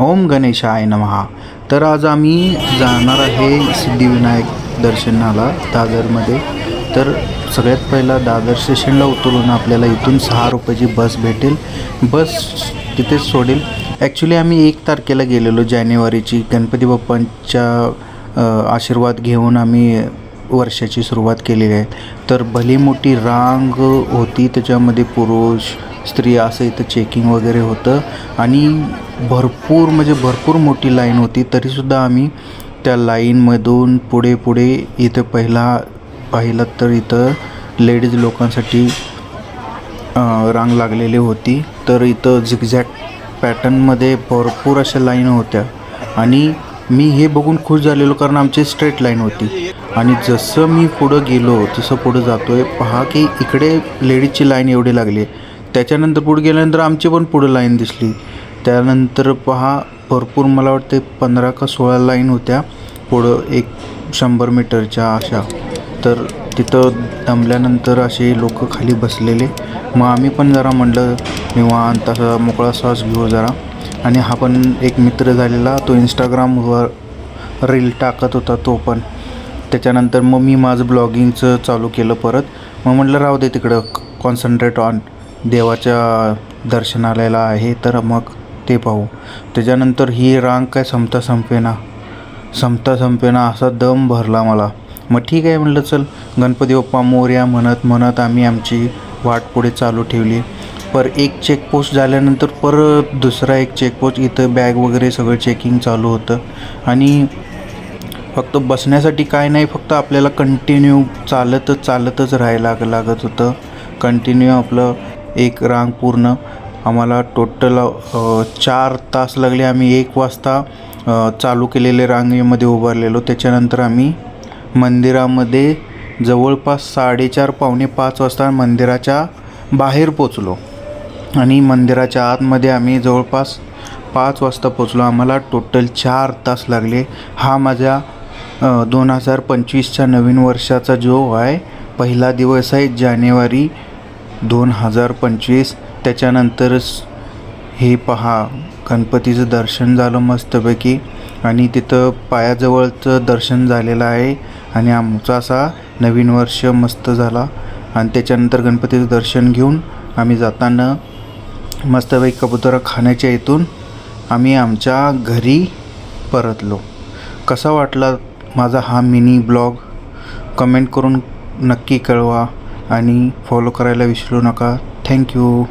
ओम गणेशाय नमहा तर आज आम्ही जाणार आहे सिद्धिविनायक दर्शनाला दादरमध्ये. तर सगळ्यात पहिला दादर स्टेशनला उतरून आपल्याला इथून सहा रुपयाची बस भेटेल. बस तिथेच सोडेल. ॲक्च्युली आम्ही एक तारखेला गेलेलो जानेवारीची. गणपती बाप्पांच्या आशीर्वाद घेऊन आम्ही वर्षाची सुरुवात केलेली आहे. तर भली मोठी रांग होती त्याच्यामध्ये पुरुष स्त्री असं इथं चेकिंग वगैरे होतं. आणि भरपूर म्हणजे भरपूर मोठी लाईन होती. तरीसुद्धा आम्ही त्या लाईनमधून पुढे पुढे इथं पहिला पाहिलं तर इथं लेडीज लोकांसाठी रांग लागलेली होती. तर इथं झिगझॅग पॅटर्नमध्ये भरपूर अशा लाईन होत्या. आणि मी हे बघून खुश झालेलो कारण आमची स्ट्रेट लाईन होती. आणि जसं मी पुढं गेलो तसं पुढं जातो आहे पहा की इकडे लेडीजची लाईन एवढी लागली. त्याच्यानंतर पुढे गेल्यानंतर आमची पण पुढं लाईन दिसली. त्यानंतर पहा भरपूर मला वाटते पंधरा का सोळा लाईन होत्या. पुढं एक शंभर मीटरच्या अशा. तर तिथं दमल्यानंतर असे लोक खाली बसलेले. मग आम्ही पण जरा म्हणलं निवांत असा मोकळा श्वास घेऊ जरा. आणि हा पण एक मित्र झालेला तो इंस्टाग्रामवर रील टाकत होता तो पण. त्याच्यानंतर मग मी माझं ब्लॉगिंगचं चालू केलं परत. मग म्हटलं राहू दे तिकडं कॉन्सन्ट्रेट ऑन देवाच्या दर्शनालयाला आहे. तर मग ते पाहू. त्याच्यानंतर ही रांग काय संपता संपेना. संपता संपेना असा दम भरला मला. मग ठीक आहे म्हटलं चल. गणपती बाप्पा मोर्या म्हणत म्हणत आम्ही आमची वाट पुढे चालू ठेवली. पर एक चेकपोस्ट झाल्यानंतर परत दुसरा एक चेकपोस्ट इथं बॅग वगैरे सगळं चेकिंग चालू होतं. आणि फक्त बसण्यासाठी काय नाही फक्त आपल्याला कंटिन्यू चालतच चालतच राहायला लागत होतं. कंटिन्यू आपलं एक रांग पूर्ण. आम्हाला टोटल चार तास लागले. आम्ही एक वाजता चालू केलेले रांगेमध्ये उभारलेलो. त्याच्यानंतर आम्ही मंदिरामध्ये जवळपास साडेचार पावणे पाच वाजता मंदिराच्या बाहेर पोचलो. आणि मंदिराच्या आतमध्ये आम्ही जवळपास पाच वाजता पोचलो. आम्हाला टोटल चार तास लागले. हा माझ्या दोन हजार पंचवीसच्या नवीन वर्षाचा जो आहे पहिला दिवस आहे जानेवारी दोन हजार पंचवीस. त्याच्यानंतरच हे पहा गणपतीचं दर्शन झालं मस्तपैकी आणि तिथं पायाजवळचं दर्शन झालेलं आहे आणि आमचा असा नवीन वर्ष मस्त झाला. आणि त्याच्यानंतर गणपतीचं दर्शन घेऊन आम्ही जाताना मस्तपैकी कबुतरा खाण्याच्या इथून आम्ही आमच्या घरी परतलो. कसा वाटला माझा हा मिनी ब्लॉग? कमेंट करून नक्की कळवा आणि फॉलो करायला विसरू नका. थँक्यू